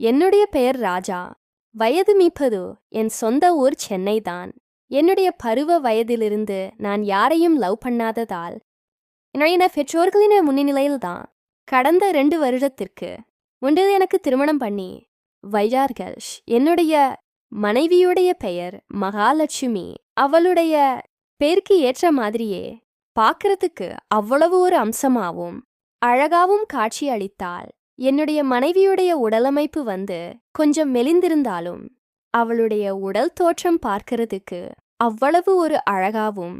என்னுடைய பெயர் ராஜா. வயது மீப்பது என் சொந்த ஊர் சென்னை தான் என்னுடைய பருவ வயதிலிருந்து நான் யாரையும் லவ் பண்ணாததால். என்னுடைய பெற்றோர்களின் முன்னிலையில்தான் கடந்த ரெண்டு வருடத்திற்கு முன்பு எனக்கு திருமணம் பண்ணி வைஜார்கள் என்னுடைய மனைவியுடைய பெயர் மகாலட்சுமி. அவளுடைய பேருக்கு ஏற்ற மாதிரியே பார்க்கறதுக்கு அவ்வளவு ஒரு அம்சமாவும் அழகாவும் காட்சி அளித்தாள். என்னுடைய மனைவியுடைய உடலமைப்பு வந்து கொஞ்சம் மெலிந்திருந்தாலும் அவளுடைய உடல் தோற்றம் பார்க்கறதுக்கு அவ்வளவு ஒரு அழகாவும்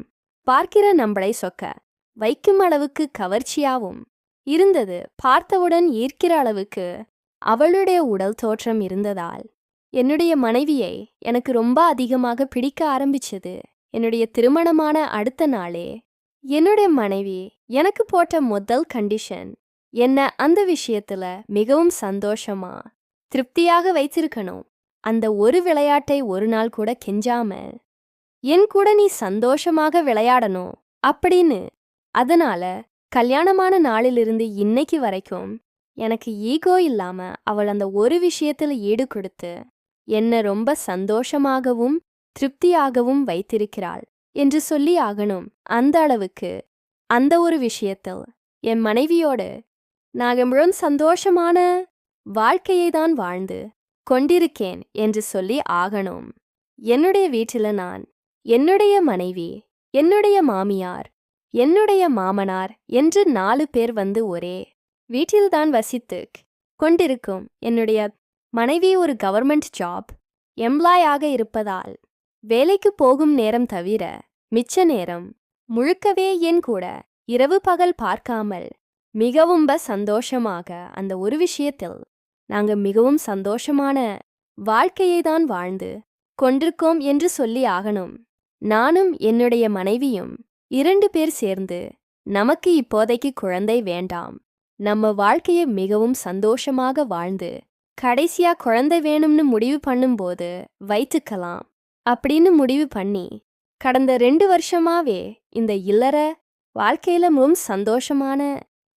பார்க்கிற நம்மளை சொக்க வைக்கும் அளவுக்கு கவர்ச்சியாவும் இருந்தது. பார்த்தவுடன் ஈர்க்கிற அளவுக்கு அவளுடைய உடல் தோற்றம் இருந்ததால் என்னுடைய மனைவியை எனக்கு ரொம்ப அதிகமாக பிடிக்க ஆரம்பிச்சது. என்னுடைய திருமணமான அடுத்த நாளே என்னுடைய மனைவி எனக்கு போட்ட முதல் கண்டிஷன் என்ன அந்த விஷயத்துல மிகவும் சந்தோஷமா? திருப்தியாக வைத்திருக்கணும். அந்த ஒரு விளையாட்டை ஒரு நாள் கூட கெஞ்சாம என் கூட நீ சந்தோஷமாக விளையாடணும் அப்படின்னு. அதனால கல்யாணமான நாளிலிருந்து இன்னைக்கு வரைக்கும் எனக்கு ஈகோ இல்லாம அவள் அந்த ஒரு விஷயத்துல ஈடு கொடுத்து என்ன ரொம்ப சந்தோஷமாகவும் திருப்தியாகவும் வைத்திருக்கிறாள் என்று சொல்லி ஆகணும். அந்த அளவுக்கு அந்த ஒரு விஷயத்தில் என் மனைவியோடு நான் சந்தோஷமான வாழ்க்கையை தான் வாழ்ந்து கொண்டிருக்கேன் என்று சொல்லி ஆகணும். என்னுடைய வீட்டில் நான் என்னுடைய மனைவி என்னுடைய மாமியார் என்னுடைய மாமனார் என்று நாலு பேர் வந்து ஒரே வீட்டில்தான் வசித்து கொண்டிருக்கும். என்னுடைய மனைவி ஒரு கவர்மெண்ட் ஜாப் எம்ப்ளாயாக இருப்பதால் வேலைக்கு போகும் நேரம் தவிர மிச்ச நேரம் முழுக்கவே என் கூட இரவு பகல் பார்க்காமல் மிகவும் சந்தோஷமாக அந்த ஒரு விஷயத்தில் நாங்க மிகவும் சந்தோஷமான வாழ்க்கையை தான் வாழ்ந்து கொண்டிருக்கோம் என்று சொல்லி ஆகணும். நானும் என்னுடைய மனைவியும் இரண்டு பேர் சேர்ந்து நமக்கு இப்போதைக்கு குழந்தை வேண்டாம். நம்ம வாழ்க்கையை மிகவும் சந்தோஷமாக வாழ்ந்து கடைசியா குழந்தை வேணும்னு முடிவு பண்ணும்போது வைத்துக்கலாம் அப்படின்னு முடிவு பண்ணி கடந்த ரெண்டு வருஷமாவே இந்த இல்லற வாழ்க்கையில மிகவும் சந்தோஷமான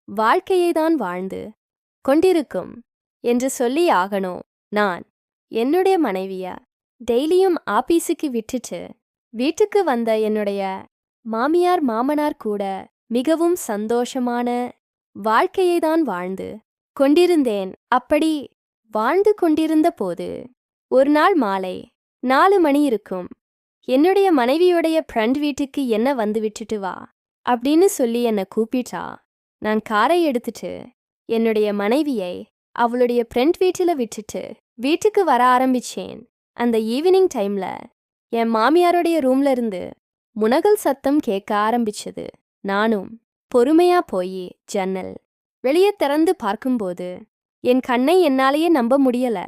வாழ்க்கையை தான் வாழ்ந்து கொண்டிருக்கும் என்று சொல்லி ஆகணும் நான். என்னுடைய மனைவிய? டெய்லியும் ஆபீஸுக்கு விட்டுட்டு வீட்டுக்கு வந்த என்னுடைய மாமியார் மாமனார் கூட மிகவும் சந்தோஷமான வாழ்க்கையை தான் வாழ்ந்து கொண்டிருந்தேன். அப்படி வாழ்ந்து கொண்டிருந்த போது ஒரு நாள் மாலை நாலு மணி இருக்கும். என்னுடைய மனைவியுடைய ஃப்ரெண்ட் வீட்டுக்கு என்ன வந்து விட்டுட்டு வா? அப்படின்னு சொல்லி என்னை கூப்பிட்டா நான் காரை எடுத்துட்டு என்னுடைய மனைவியை அவளுடைய ஃப்ரெண்ட் வீட்டில் விட்டுட்டு வீட்டுக்கு வர ஆரம்பிச்சேன். அந்த ஈவினிங் டைம்ல என் மாமியாருடைய ரூம்ல இருந்து முனகல் சத்தம் கேட்க ஆரம்பிச்சது. நானும் பொறுமையா போய் ஜன்னல் வெளியே திறந்து பார்க்கும்போது என் கண்ணை என்னாலேயே நம்ப முடியல.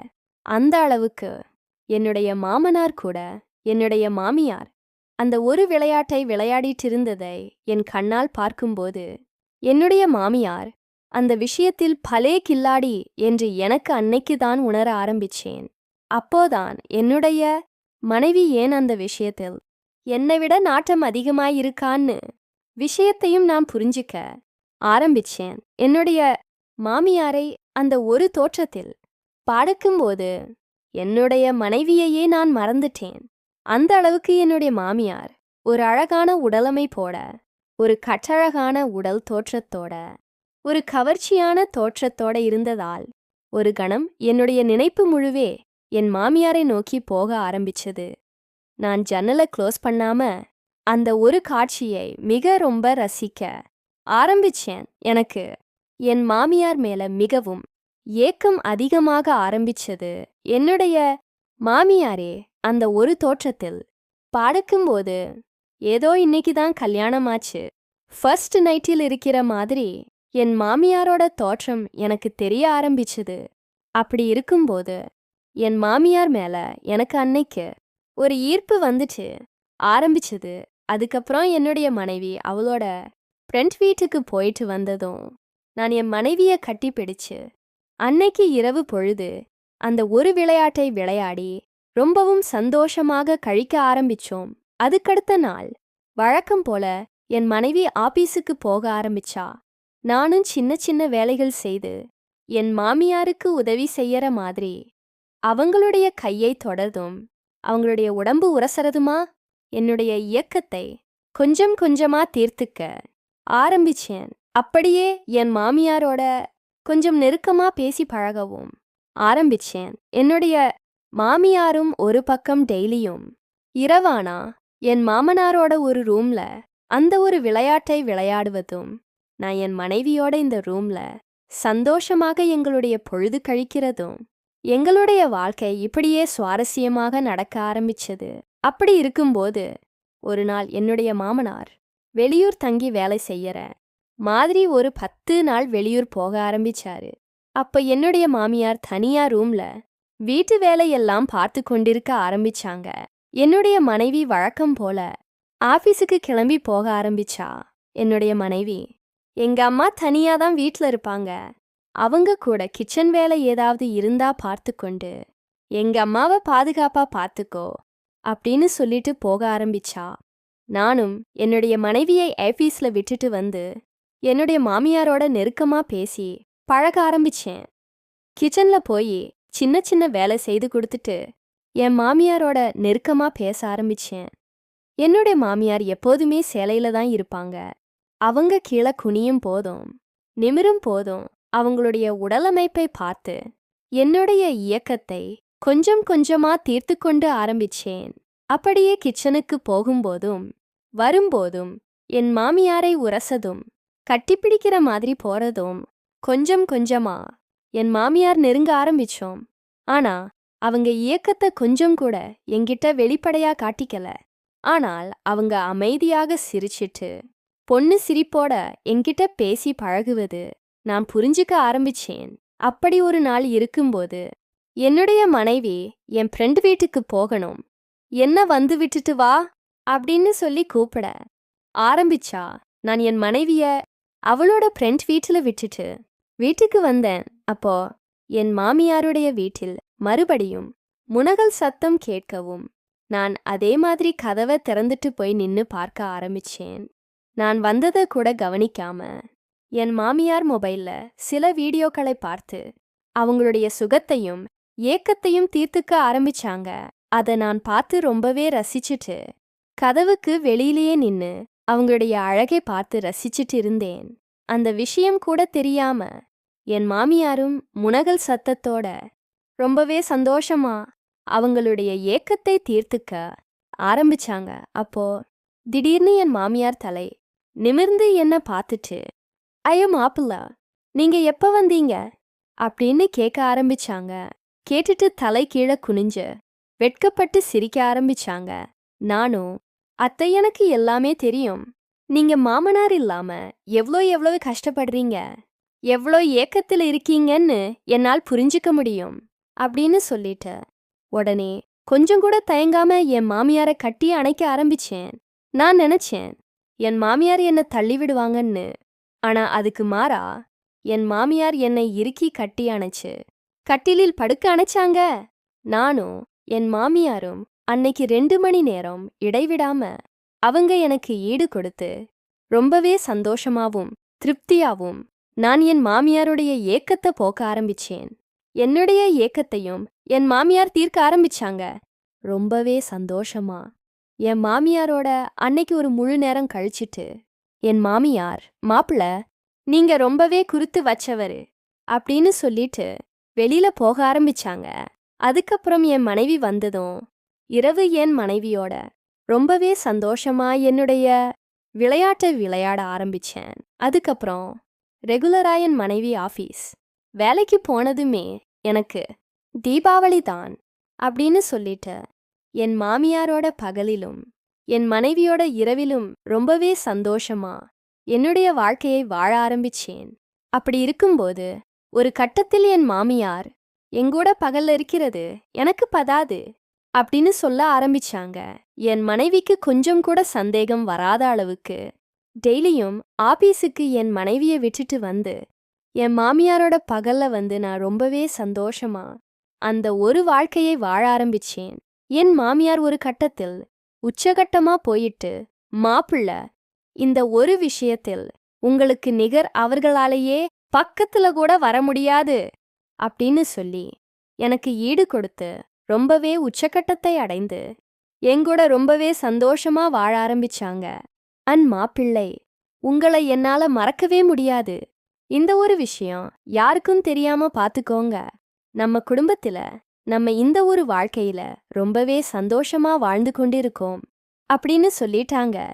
அந்த அளவுக்கு என்னுடைய மாமனார் கூட என்னுடைய மாமியார் அந்த ஒரு விளையாட்டை விளையாடிட்டு இருந்ததை என் கண்ணால் பார்க்கும்போது என்னுடைய மாமியார் அந்த விஷயத்தில் பலே கில்லாடி என்று எனக்கு அன்னைக்கு தான் உணர ஆரம்பிச்சேன். அப்போதான் என்னுடைய மனைவி ஏன் அந்த விஷயத்தில் என்னை விட நாட்டம் அதிகமாயிருக்கான்னு விஷயத்தையும் நான் புரிஞ்சுக்க ஆரம்பிச்சேன். என்னுடைய மாமியாரை அந்த ஒரு தோற்றத்தில் படுக்கும்போது என்னுடைய மனைவியையே நான் மறந்துட்டேன். அந்த அளவுக்கு என்னுடைய மாமியார் ஒரு அழகான உடலமை போட ஒரு கட்டழகான உடல் தோற்றத்தோட ஒரு கவர்ச்சியான தோற்றத்தோட இருந்ததால் ஒரு கணம் என்னுடைய நினைப்பு முழுவே என் மாமியாரை நோக்கி போக ஆரம்பிச்சது. நான் ஜன்னலை க்ளோஸ் பண்ணாம அந்த ஒரு காட்சியை மிக ரொம்ப ரசிக்க ஆரம்பிச்சேன். எனக்கு என் மாமியார் மேல மிகவும் ஏக்கம் அதிகமாக ஆரம்பிச்சது. என்னுடைய மாமியாரே அந்த ஒரு தோற்றத்தில் பாடக்கும்போது ஏதோ இன்னைக்கு தான் கல்யாணமாச்சு. ஃபர்ஸ்ட் நைட்டில் இருக்கிற மாதிரி என் மாமியாரோட தோற்றம் எனக்கு தெரிய ஆரம்பிச்சுது. அப்படி இருக்கும்போது என் மாமியார் மேல எனக்கு அன்னைக்கு ஒரு ஈர்ப்பு வந்துச்சு. ஆரம்பிச்சது. அதுக்கப்புறம் என்னுடைய மனைவி அவளோட ஃப்ரெண்ட் வீட்டுக்கு போயிட்டு வந்ததும் நான் என் மனைவியை கட்டி பிடிச்சு அன்னைக்கு இரவு பொழுது அந்த ஒரு விளையாட்டை விளையாடி ரொம்பவும் சந்தோஷமாக கழிக்க ஆரம்பிச்சோம். அதுக்கடுத்த நாள் வழக்கம் போல என் மனைவி ஆபீஸுக்கு போக ஆரம்பிச்சா. நானும் சின்ன சின்ன வேலைகள் செய்து என் மாமியாருக்கு உதவி செய்யற மாதிரி அவங்களுடைய கையை தொடர்தும் அவங்களுடைய உடம்பு உரசறதுமா? என்னுடைய இயக்கத்தை கொஞ்சம் கொஞ்சமா தீர்த்துக்க ஆரம்பிச்சேன். அப்படியே என் மாமியாரோட கொஞ்சம் நெருக்கமா பேசி பழகவும் ஆரம்பிச்சேன். என்னுடைய மாமியாரும் ஒரு பக்கம் டெய்லியும் இரவானா என் மாமனாரோட ஒரு ரூம்ல அந்த ஒரு விளையாட்டை விளையாடுவதும் நான் என் மனைவியோட இந்த ரூம்ல சந்தோஷமாக எங்களுடைய பொழுது கழிக்கிறதும் எங்களுடைய வாழ்க்கை இப்படியே சுவாரஸ்யமாக நடக்க ஆரம்பிச்சது. அப்படி இருக்கும்போது ஒரு நாள் என்னுடைய மாமனார் வெளியூர் தங்கி வேலை செய்யற மாதிரி ஒரு பத்து நாள் வெளியூர் போக ஆரம்பிச்சாரு. அப்ப என்னுடைய மாமியார் தனியா ரூம்ல வீட்டு வேலையெல்லாம் பார்த்து கொண்டிருக்க ஆரம்பிச்சாங்க. என்னுடைய மனைவி வழக்கம் போல ஆபீஸுக்கு கிளம்பி போக ஆரம்பிச்சா. என்னுடைய மனைவி எங்க அம்மா தனியா தான் வீட்டில் இருப்பாங்க. அவங்க கூட கிச்சன் வேலை ஏதாவது இருந்தா பார்த்து கொண்டு எங்க அம்மாவை பாதுகாப்பா பார்த்துக்கோ அப்படின்னு சொல்லிட்டு போக ஆரம்பிச்சா. நானும் என்னுடைய மனைவியை ஆபீஸ்ல விட்டுட்டு வந்து என்னுடைய மாமியாரோட நெருக்கமா பேசி பழக ஆரம்பிச்சேன். கிச்சன்ல போய் சின்ன சின்ன வேலை செய்து கொடுத்துட்டு என் மாமியாரோட நெருக்கமா பேச ஆரம்பிச்சேன். என்னுடைய மாமியார் எப்போதுமே சேலையில தான் இருப்பாங்க. அவங்க கீழே குனியும் போதும் நிமிரும் போதும் அவங்களுடைய உடலமைப்பை பார்த்து என்னுடைய இயக்கத்தை கொஞ்சம் கொஞ்சமா தீர்த்து கொண்டு ஆரம்பிச்சேன். அப்படியே கிச்சனுக்கு போகும்போதும் வரும்போதும் என் மாமியாரை உரசதும் கட்டிப்பிடிக்கிற மாதிரி போறதும் கொஞ்சம் கொஞ்சமா என் மாமியார் நெருங்க ஆரம்பிச்சோம். ஆனா அவங்க இயக்கத்தை கொஞ்சம் கூட என்கிட்ட வெளிப்படையா காட்டிக்கல. ஆனால் அவங்க அமைதியாக சிரிச்சிட்டு பொண்ணு சிரிப்போட என்கிட்ட பேசி பழகுவது நான் புரிஞ்சுக்க ஆரம்பிச்சேன். அப்படி ஒரு நாள் இருக்கும்போது என்னுடைய மனைவி என் ஃப்ரெண்ட் வீட்டுக்கு போகணும். என்ன வந்து விட்டுட்டு வா? அப்படின்னு சொல்லி கூப்பிட. ஆரம்பிச்சா நான் என் மனைவிய அவளோட ஃப்ரெண்ட் வீட்டுல விட்டுட்டு வீட்டுக்கு வந்தேன். அப்போ என் மாமியாருடைய வீட்டில் மறுபடியும் முனகல் சத்தம் கேட்கவும் நான் அதே மாதிரி கதவை திறந்துட்டு போய் நின்னு பார்க்க ஆரம்பிச்சேன். நான் வந்ததை கூட கவனிக்காம என் மாமியார் மொபைல்ல சில வீடியோக்களை பார்த்து அவங்களுடைய சுகத்தையும் ஏக்கத்தையும் தீர்த்துக்க ஆரம்பிச்சாங்க. அதை நான் பார்த்து ரொம்பவே ரசிச்சுட்டு கதவுக்கு வெளியிலேயே நின்னு அவங்களுடைய அழகை பார்த்து ரசிச்சிட்டு இருந்தேன். அந்த விஷயம் கூட தெரியாம என் மாமியாரும் முனகல் சத்தத்தோட ரொம்பவே சந்தோஷமா அவங்களுடைய ஏக்கத்தை தீர்த்துக்க ஆரம்பிச்சாங்க. அப்போ திடீர்னு என் மாமியார் தலை நிமிர்ந்து என்ன பார்த்துட்டு ஐயோ மாப்பிள்ள நீங்க எப்ப வந்தீங்க? அப்படின்னு கேட்க ஆரம்பிச்சாங்க. கேட்டுட்டு தலை கீழே குனிஞ்சு வெட்கப்பட்டு சிரிக்க ஆரம்பிச்சாங்க. நானும் அத்தை எனக்கு எல்லாமே தெரியும். நீங்க மாமனார் இல்லாம எவ்வளோ எவ்வளவு கஷ்டப்படுறீங்க? எவ்வளோ ஏக்கத்தில் இருக்கீங்கன்னு என்னால் புரிஞ்சுக்க முடியும். அப்படின்னு சொல்லிட்டேன் உடனே கொஞ்சம் கூட தயங்காம என் மாமியாரை கட்டி அணைக்க ஆரம்பிச்சேன். நான் நினைச்சேன் என் மாமியார் என்னை தள்ளி விடுவாங்கன்னு. ஆனா அதுக்கு மாறா என் மாமியார் என்னை இறுக்கி கட்டி அணைச்சு. கட்டிலில் படுக்க அணைச்சாங்க. நானும் என் மாமியாரும் அன்னைக்கு ரெண்டு மணி நேரம் இடைவிடாம அவங்க எனக்கு ஈடு கொடுத்து ரொம்பவே சந்தோஷமாவும் திருப்தியாவும் நான் என் மாமியாருடைய ஏக்கத்தை போக்க ஆரம்பிச்சேன். என்னுடைய ஏக்கத்தையும் என் மாமியார் தீர்க்க ஆரம்பிச்சாங்க. ரொம்பவே சந்தோஷமா. என் மாமியாரோட அன்னைக்கு ஒரு முழு நேரம் கழிச்சிட்டு என் மாமியார் மாப்பிள நீங்க ரொம்பவே குறுத்து வச்சவரு அப்படின்னு சொல்லிட்டு வெளியில போக ஆரம்பிச்சாங்க. அதுக்கப்புறம் என் மனைவி வந்ததும் இரவு என் மனைவியோட ரொம்பவே சந்தோஷமா என்னுடைய விளையாட்டை விளையாட ஆரம்பிச்சேன். அதுக்கப்புறம் ரெகுலரா என் மனைவி ஆஃபீஸ் வேலைக்கு போனதுமே எனக்கு தீபாவளி தான் அப்படின்னு சொல்லிட்டு என் மாமியாரோட பகலிலும் என் மனைவியோட இரவிலும் ரொம்பவே சந்தோஷமா என்னுடைய வாழ்க்கையை வாழ ஆரம்பிச்சேன். அப்படி இருக்கும்போது ஒரு கட்டத்தில் என் மாமியார் எங்கூட பகல்ல இருக்கிறது எனக்கு பதாது அப்படின்னு சொல்ல ஆரம்பிச்சாங்க. என் மனைவிக்கு கொஞ்சம் கூட சந்தேகம் வராத அளவுக்கு டெய்லியும் ஆபீஸுக்கு என் மனைவியை விட்டுட்டு வந்து என் மாமியாரோட பகல்ல வந்து நான் ரொம்பவே சந்தோஷமா அந்த ஒரு வாழ்க்கையை வாழ ஆரம்பிச்சேன். என் மாமியார் ஒரு கட்டத்தில் உச்சகட்டமா போயிட்டு மாப்பிள்ள இந்த ஒரு விஷயத்தில் உங்களுக்கு நிகர் அவர்களாலேயே பக்கத்துல கூட வர முடியாது அப்படின்னு சொல்லி எனக்கு ஈடு கொடுத்து ரொம்பவே உச்சக்கட்டத்தை அடைந்து எங்கூட ரொம்பவே சந்தோஷமா வாழ ஆரம்பிச்சாங்க. அன் மாப்பிள்ளை உங்களை என்னால மறக்கவே முடியாது. இந்த ஒரு விஷயம் யாருக்கும் தெரியாம பாத்துக்கோங்க. நம்ம குடும்பத்துல நம்ம இந்த ஒரு வாழ்க்கையில ரொம்பவே சந்தோஷமா வாழ்ந்து கொண்டிருக்கோம். அப்படின்னு சொல்லிட்டாங்க.